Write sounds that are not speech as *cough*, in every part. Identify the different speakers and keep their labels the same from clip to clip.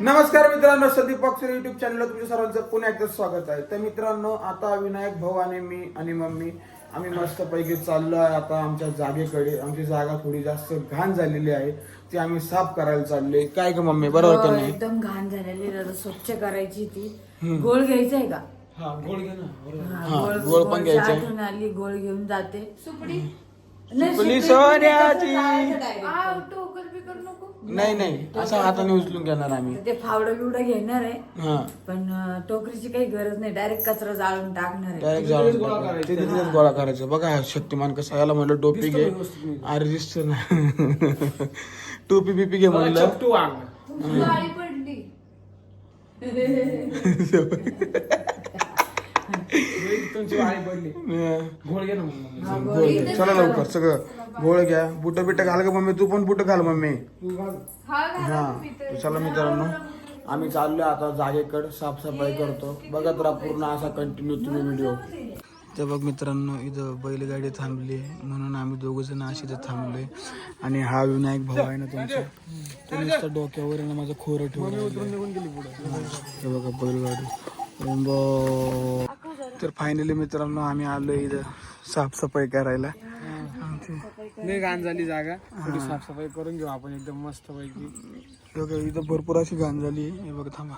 Speaker 1: नमस्कार मित्रांनो Sandeep boxer YouTube चॅनलला तुमच्या सर्वांचं पुन्हा एकदा स्वागत आहे. तर मित्रांनो आता विनायक भाऊ आणि मी आणि मम्मी आम्ही मस्त पैकी चाललो आहे आता आमच्या जागेकडे. आमची जागा थोडी जास्त घाण झालेली आहे. ती आम्ही साफ करायला चाललोय. काय का मम्मी बरोबर का
Speaker 2: हो,
Speaker 1: नाही?
Speaker 2: एकदम घाण झालेली जरा स्वच्छ करायची ती. गोळ घ्यायचाय का?
Speaker 1: हा गोड घे ना.
Speaker 2: हा,
Speaker 1: हा,
Speaker 2: गोळ-
Speaker 1: पण.
Speaker 2: आठवण आली गोळ घेऊन जाते.
Speaker 3: सुपडी?
Speaker 1: सुपडी सोन्याची.
Speaker 2: नाही,
Speaker 3: टोकर बिकर नको.
Speaker 1: नाही नाही. असं हाताने उचलून घेणार आम्ही.
Speaker 2: ते फावडं बिवडं घेणार आहे.
Speaker 1: हा.
Speaker 2: पण अं, टोकरीची काही गरज नाही. डायरेक्ट कचरा जाळून टाकणार आहे.
Speaker 1: डायरेक्ट जाऊन ते तिथेच गोळा करायचं. बघा हा शक्तिमान कसं याला म्हणलं टोपी घे. अरे दिसत ना. *laughs* टोपी बिपी घे म्हणलं.
Speaker 3: तुमची गाडी पडली. *laughs* *laughs*
Speaker 1: घोळ घे ना घोळ घ्या चला लवकर सगळं घोळ घ्या. बुट बिट घाल का मम्मी तू पण बुट घाल मम्मी.
Speaker 3: हा घाला
Speaker 1: हा
Speaker 3: तुम्ही तर.
Speaker 1: चला मित्रांनो. आम्ही चाललोय आता जागेकडे साफसफाई करतो. बघत राहा पूर्ण असा कंटिन्यू तुम्ही व्हिडिओ तर बघ मित्रांनो इथं बैलगाडी थांबली आहे. म्हणून आम्ही दोघ जण अशी इथं थांबलोय. आणि हा विनायक भाऊ आहे ना तुमचा. तो नुसतं डोक्यावर आहे ना माझं खोरं ठेवून हे. बघा बैलगाडी. रंबो. तर फायनली मित्रांनो आम्ही आलोय इथं साफसफाई करायला. आमची
Speaker 4: घाण झाली जागा. थोडी साफसफाई करून घेऊ आपण एकदम मस्त पैकी
Speaker 1: बघा इथं भरपूर अशी घाण झाली. आहे हे बघा थांबा.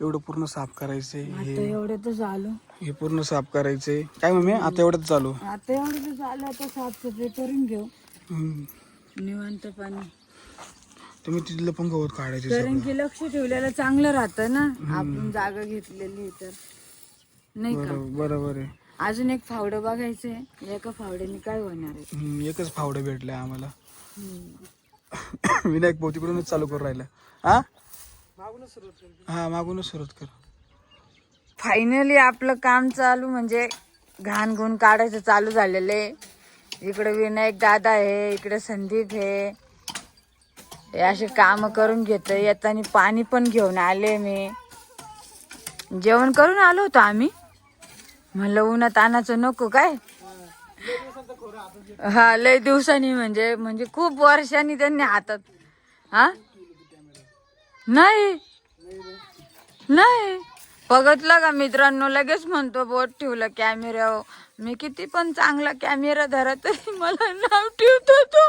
Speaker 1: एवढं पूर्ण साफ करायचंय.
Speaker 2: आता
Speaker 1: हे
Speaker 2: एवढं तर झालं
Speaker 1: हे पूर्ण साफ करायचंय. काय मम्मी आता एवढंच चालू?
Speaker 2: आता एवढं झालं आता साफसफाई करून घेऊ. निवांत पाणी.
Speaker 1: तुम्ही तिथलं पण गवत काढायचे
Speaker 2: कारण की लक्ष ठेवलेलं चांगलं राहतं ना. आपण जागा घेतलेली तर. नाही का?
Speaker 1: बरोबर बरोबर आहे.
Speaker 2: अजून एक फावडं बघायचंय. एका फावड्याने काय होणार आहे?
Speaker 1: हम्म, एकच फावडं भेटलंय आम्हाला. *laughs* विनायक भाऊ तिकडूनच चालू करून राहिला. हा? हा मागूनच सुरुवात कर.
Speaker 2: फायनली आपलं काम चालू म्हणजे घाण गुण काढायचं चालू झालेलं आहे. इकडे विनायक दादा आहे इकडे संदीप आहे. हे असे काम करून घेत येताना पाणी पण घेऊन आले मी. जेवण करून आलो होतो आम्ही. म्हणलं उन्हात आणायचं नको काय? हा लय दिवसांनी म्हणजे म्हणजे खूप वर्षांनी त्यांनी हातात. हा? नाही. नाही. बघितलं का मित्रांनो लगेच म्हणतो बोट ठेवलं कॅमेरा मी किती पण चांगला कॅमेरा धरत तरी मला नाव ठेवतो तो.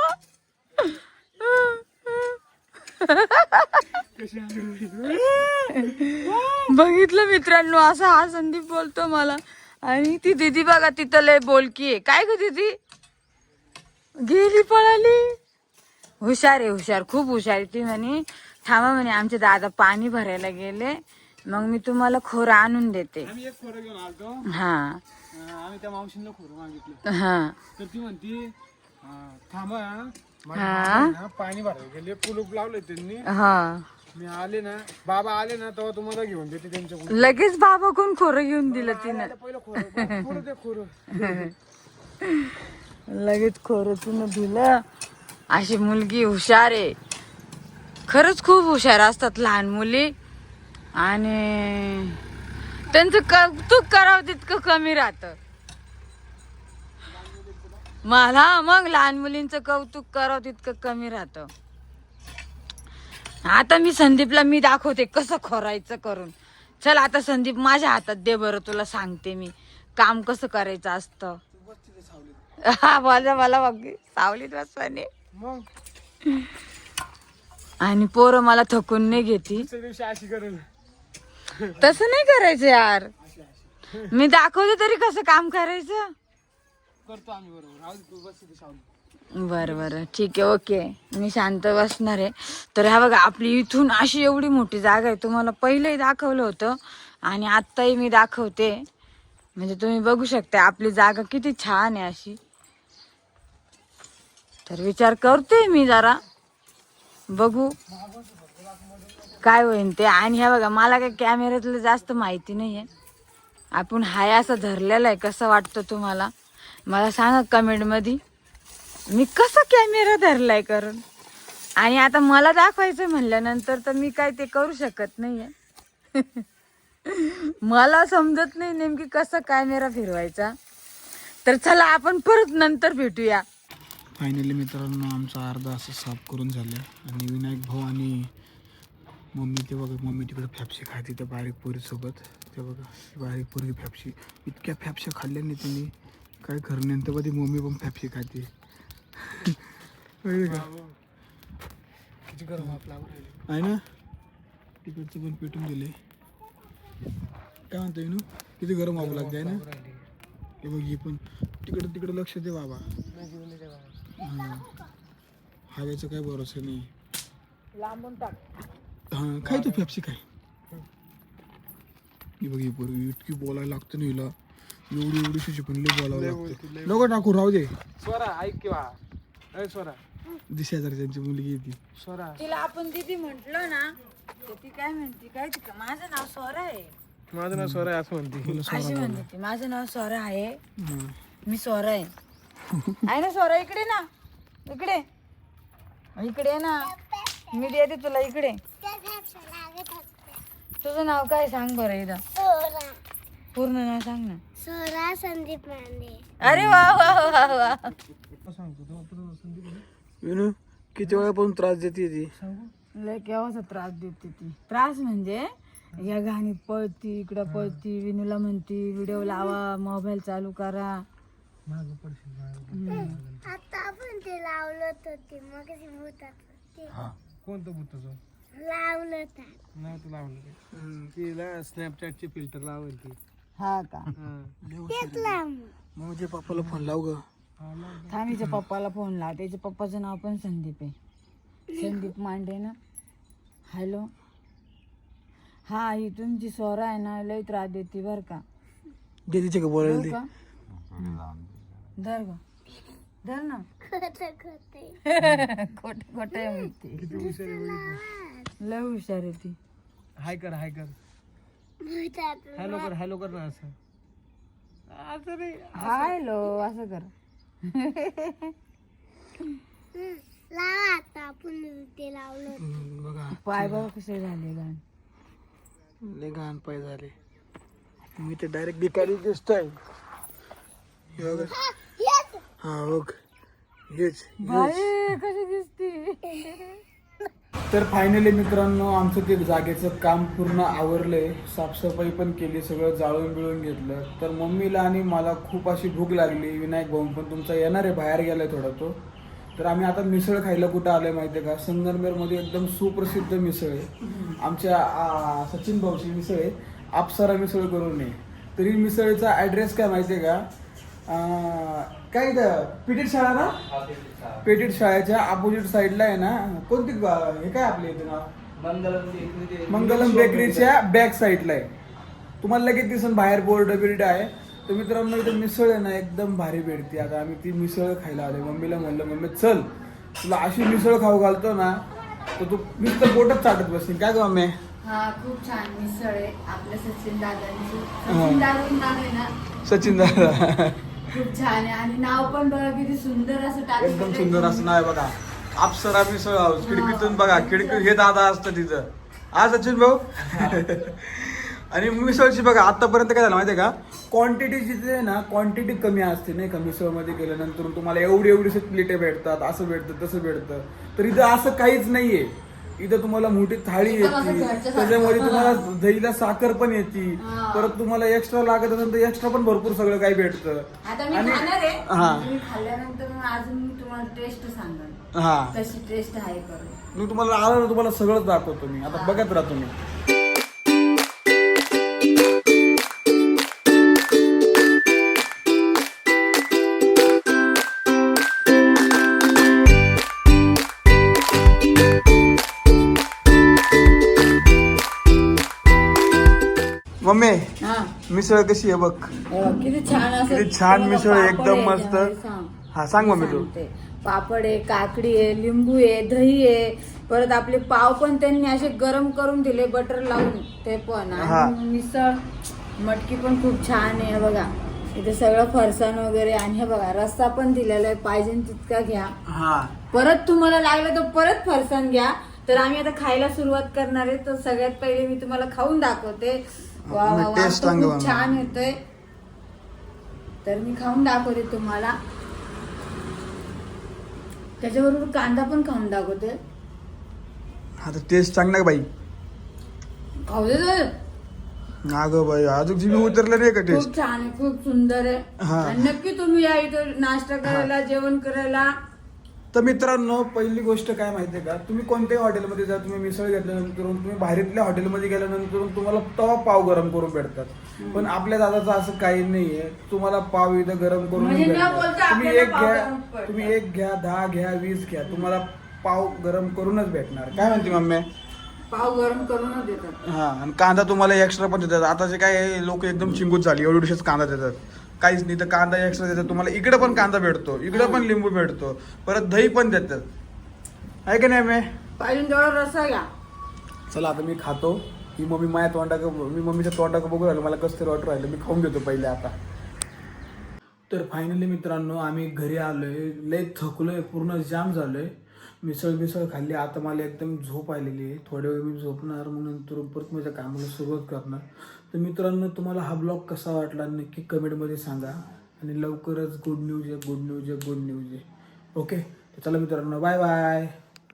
Speaker 2: बघितलं मित्रांनो असा हा संदीप बोलतो मला. आणि ती दिदी बघा तिथं लय बोलकी आहे. काय ग दिदी? गेली पळाली. हुशार आहे हुशार. खूप हुशार आहे. ती म्हणे थांबा म्हणे आमचे दादा पाणी भरायला गेले. मग मी तुम्हाला खोरं आणून देते.
Speaker 4: आम्ही एक खोरं घेऊन आलतो.
Speaker 2: हा.
Speaker 4: अं, आम्ही त्या मावशींना खोरं मागितलं.
Speaker 2: हा.
Speaker 4: तर ती म्हणती अं, थांबा. माझ्या
Speaker 2: हा.
Speaker 4: ना पाणी भरायला गेले. कुलूप लावले त्यांनी.
Speaker 2: हा.
Speaker 4: मी आले ना बाबा आले ना तेव्हा तुम्हाला घेऊन देते त्यांच्याकडून.
Speaker 2: लगेच बाबा कोण खोरं घेऊन दिलं तिनं.
Speaker 4: पहिलं खोरं खोरं ते खोरं. *laughs*
Speaker 2: लगेच खोरं तिनं दिलं. अशी मुलगी हुशार आहे. खरंच खूप हुशार असतात लहान मुली. आणि त्यांचं कौतुक करावं तितकं कमी राहतं. मला मग लहान मुलींचं कौतुक करावं तितकं कमी राहतं. आता मी संदीपला मी दाखवते कसं खोरायचं करून. चल आता संदीप माझ्या हातात दे बरं तुला सांगते मी. काम कसं करायचं असतं. हा माझ्या मला बघ सावलीत बसवाने. आणि पोरं मला थकून नाही घेती. तसं नाही करायचं यार. मी दाखवते तरी कसं काम करायचं.
Speaker 4: करतो आम्ही बरोबर.
Speaker 2: बरं बरं. ठीक आहे ओके. मी शांत बसणार आहे. तर ह्या बघा आपली इथून अशी एवढी मोठी जागा आहे. तुम्हाला पहिलंही दाखवलं होतं आणि आत्ताही मी दाखवते. म्हणजे तुम्ही बघू शकता आपली जागा किती छान आहे अशी. तर विचार करते मी जरा. बघू. काय होईन ते. आणि ह्या बघा मला काय कॅमेऱ्यातलं जास्त माहिती नाही आहे आपण हाय असं धरलेलं आहे कसं वाटतं तुम्हाला? मला सांगा कमेंटमध्ये मी कसा कॅमेरा धरलाय करून? आणि आता मला दाखवायचं म्हणल्यानंतर तर मी काय ते करू शकत नाहीये. *laughs* मला समजत नाही नेमकी कसा कॅमेरा फिरवायचा. तर चला आपण परत नंतर भेटूया.
Speaker 1: फायनली मित्रांनो आमचा अर्धा असं साफ करून झालं. आणि विनायक भाऊ आणि मम्मी ते बघा मम्मी तिकडे फॅपशी खाते त्या बारीक पोरीसोबत ते बघा बारीक पोरी फॅपशी. इतक्या फॅपशा खाल्ल्याने त्यांनी. काय खरं नाही तर ती मम्मी पण फॅपशी खाते.
Speaker 4: किती गरम आपला
Speaker 1: आहे ना? तिकडचं पण पेटून दिले काय म्हणतो नू किती गरम व्हावं लागते आहे ना? हे बघ हे पण. तिकडे तिकडे लक्ष दे बाबा. हवेचा काय भरोसा नाही.
Speaker 2: लांबून टाक.
Speaker 1: हां काय तू पेप्सी काय ही बघ ही पोरगी इतकी बोलायला लागतं ना हिला. एवढी एवढी पण लय बोलावं लागतं. नको टाकू राहू दे.
Speaker 4: स्वरा ऐक किंवा स्वरा
Speaker 1: दिशा जर त्यांची मुलगी आहे ती.
Speaker 4: स्वरा
Speaker 2: तिला आपण दिदी म्हंटल ना तर ती काय म्हणते काय ती का माझं नाव स्वरा आहे.
Speaker 4: माझं नाव स्वरा आहे असं म्हणते.
Speaker 1: तुला
Speaker 2: अशी म्हणते ती माझं नाव स्वरा आहे.
Speaker 1: हां.
Speaker 2: मी स्वरा आहे. आहे ना स्वरा इकडे ना. इकडे. इकडे ये ना. मी देते तुला इकडे. तुझं नाव काय सांग बरं इथं पूर्ण नाव सांग ना.
Speaker 3: सोरा संदीप मांडे
Speaker 2: अरे वा वा वा वा
Speaker 1: विनू किती वेळापासून त्रास देते ती?
Speaker 2: लय केव्हाचा त्रास देते ती? त्रास म्हणजे या गाणी पळती इकडं पळती विनूला म्हणती व्हिडिओ लावा मोबाईल चालू करा.
Speaker 3: आता आपण ते लावलं होतं ते मग भूतात ते
Speaker 4: कोणतं
Speaker 3: लावलं होतं
Speaker 4: नाही तू लावलं ते. तिला स्नॅपचॅटचे फिल्टर लावेल ती.
Speaker 2: हा का?
Speaker 1: माझ्या पप्पाला फोन लाव ग.
Speaker 2: थांबीच्या पप्पाला फोन लाव. त्याच्या पप्पाचं नाव पण संदीप आहे. संदीप मांडे ना? हॅलो हा ही तुमची स्वरा आहे ना लय त्रास देते बर का.
Speaker 1: दे तिच्या का बोलायला दे?
Speaker 2: का धर ग. धर ना.
Speaker 3: खोटं खोटे
Speaker 2: आहे म्हणते. लय हुशार आहे ती.
Speaker 4: हाय कर हाय कर. हॅलो कर हॅलो कर ना असं. असं नाही
Speaker 2: हॅलो असं कर.
Speaker 3: लावा आता आपण ते लावलं.
Speaker 1: हम्म, बघा.
Speaker 2: पाय बघ कसे झाले गाण.
Speaker 1: लय घाण पाय झाले. मी तर डायरेक्ट भिकारी दिसतोय. हे बघा. हा बघ. हेच.
Speaker 2: बाई कशी दिसती?
Speaker 1: तर फायनली मित्रांनो आमचं ते जागेचं काम पूर्ण आवरलंय साफसफाई पण केली सगळं जाळून बिळून घेतलं. तर मम्मीला आणि मला खूप अशी भूक लागली. विनायक भाऊ पण तुमचा येणार आहे बाहेर गेलाय थोडा तो. तर आम्ही आता मिसळ खायला कुठं आलोय माहितीये का? संगमनेरमध्ये एकदम सुप्रसिद्ध मिसळ आहे. आमच्या सचिन भाऊची मिसळ आहे. आपसारा मिसळ करून नये तर ही मिसळीचा ॲड्रेस काय माहिती आहे का काय इथं? पिटीट शाळा ना पेटीट शाळेच्या अपोजिट साईडला आहे ना? कोणती हे काय आपल्या इथे नाव? मंगलम बेकरीच्या बॅक साईडला आहे. तुम्हाला लगेच दिसून बाहेर बोर्ड बिर्ड आहे. तर मित्रांनो इथे मिसळ आहे ना एकदम भारी भेटते. आता आम्ही ती मिसळ खायला आलो मम्मीला म्हणलं मम्मी चल. तुला अशी मिसळ खाऊ घालतो ना तर तू नुसतं बोटच चाटत बसतील काय ग मम्मी?
Speaker 3: हा खूप छान मिसळ आहे. आपल्या सचिन दादांची. सचिन आहे ना?
Speaker 1: सचिन दादा.
Speaker 3: खूप छान आहे. आणि नाव पण बघा किती सुंदर असं टाकलेलं
Speaker 1: एकदम
Speaker 3: आहे.
Speaker 1: सुंदर असं नाही बघा. अप्सरा हाऊस खिडकीतून बघा खिडकी हे दादा असतं तिथं. हा सचिन भाऊ? *laughs* आणि मिसळची बघा आतापर्यंत काय झालं माहितीये का? क्वांटिटी जिथे आहे ना क्वांटिटी कमी असते नाही का? मिसळमध्ये गेल्यानंतर तुम्हाला एवढी एवढीशी प्लेटे भेटतात असं भेटतं तसं भेटतं. तर इथं असं काहीच नाहीये. इथं तुम्हाला मोठी थाळी येते. त्याच्यामध्ये तुम्हाला दहीला साखर पण येते. परत तुम्हाला एक्स्ट्रा लागत असेल तर एक्स्ट्रा पण भरपूर सगळं काही भेटतं. आणि- हा. हा.
Speaker 3: आहे
Speaker 1: मी तुम्हाला आलं तुम्हाला सगळंच दाखवतो मी. आता बघत राहतो मी मम्मी
Speaker 2: हा.
Speaker 1: मिसळ कशी आहे बघ.
Speaker 2: किती छान असं
Speaker 1: किती छान
Speaker 2: तुम्हाला
Speaker 1: मिसळ
Speaker 2: पापड
Speaker 1: एकदम
Speaker 2: आहे
Speaker 1: मस्त.
Speaker 2: सांग.
Speaker 1: हा सांग मम्मी तू.
Speaker 2: सांगते. पापड आहे काकडी आहे लिंबू आहे दही आहे. परत आपले पाव पण त्यांनी असे गरम करून दिले बटर लावून. ते पण.
Speaker 1: हा.
Speaker 2: आणि मिसळ मटकी पण खूप छान आहे बघा. इथे सगळं फरसाण वगैरे आणि हे बघा रस्सा पण दिलेला आहे पाहिजे तितका घ्या.
Speaker 1: हा.
Speaker 2: परत तुम्हाला लागलं तर परत फरसाण घ्या. तर आम्ही आता खायला सुरुवात करणार आहे तर सगळ्यात पहिले मी तुम्हाला खाऊन दाखवते. वा वा
Speaker 1: मी
Speaker 2: वा
Speaker 1: taste
Speaker 2: तो
Speaker 1: सांगा
Speaker 2: खूप. छान येतोय. तर मी खाऊन दाखवते तुम्हाला. त्याच्याबरोबर कांदा पण खाऊन दाखवते.
Speaker 1: हा तर टेस्ट सांग ना बाई?
Speaker 2: खाऊ दे तर.
Speaker 1: अगं बाई अजून जीवी उतरलं नाही का टेस्ट?
Speaker 2: खूप छान आहे खूप सुंदर आहे.
Speaker 1: हा.
Speaker 2: आणि नक्की तुम्ही या इथं नाश्ता करायला जेवण करायला
Speaker 1: तर मित्रांनो पहिली गोष्ट काय माहितीये का? तुम्ही कोणत्याही हॉटेलमध्ये जा तुम्ही मिसळ घेतल्यानंतर तुम्ही बाहेरीतल्या हॉटेलमध्ये गेल्यानंतर तुम्हाला तवा पाव गरम करून भेटतात. पण आपल्या दादाचं असं काही नाहीये. तुम्हाला पाव इथं गरम करून
Speaker 2: म्हणजे
Speaker 1: तुम्ही एक घ्या. तुम्ही एक घ्या दहा घ्या वीस घ्या तुम्हाला पाव गरम करूनच भेटणार. काय म्हणते मम्मी?
Speaker 2: पाव गरम करूनच देतात.
Speaker 1: हा आणि कांदा तुम्हाला एक्स्ट्रा पण देतात. आताचे काय लोक एकदम चिंगूत झाली एवढीशेच कांदा देतात. काहीच नाही. तर कांदा एक्स्ट्रा देतात. तुम्हाला इकडे पण कांदा भेटतो इकडे पण लिंबू भेटतो परत दही पण देतात. आहे का नाही मे
Speaker 2: पाहिजे रस्सा घ्या
Speaker 1: चला आता मी खातो. ही मम्मी माझ्या तोंडाक मी मम्मीच्या तोंडाक बघू राहिलो. मला कसं तरी वाटू राहिलं. मी खाऊन घेतो पहिले आता. तर फायनली मित्रांनो आम्ही घरी आलोय. लय थकलोय. पूर्ण जाम झालोय. मिसळ मिसळ खाल्ली. आता मला एकदम झोप आलेली आहे. थोड्या वेळ मी झोपणार. मग नंतर परत माझ्या कामाला सुरुवात करणार. तर मित्रांनो तुम्हाला हा ब्लॉग कसा वाटला नक्की कमेंटमध्ये सांगा. आणि लवकरच गुड न्यूज आहे गुड न्यूज आहे गुड न्यूज आहे. ओके तर चला मित्रांनो बाय बाय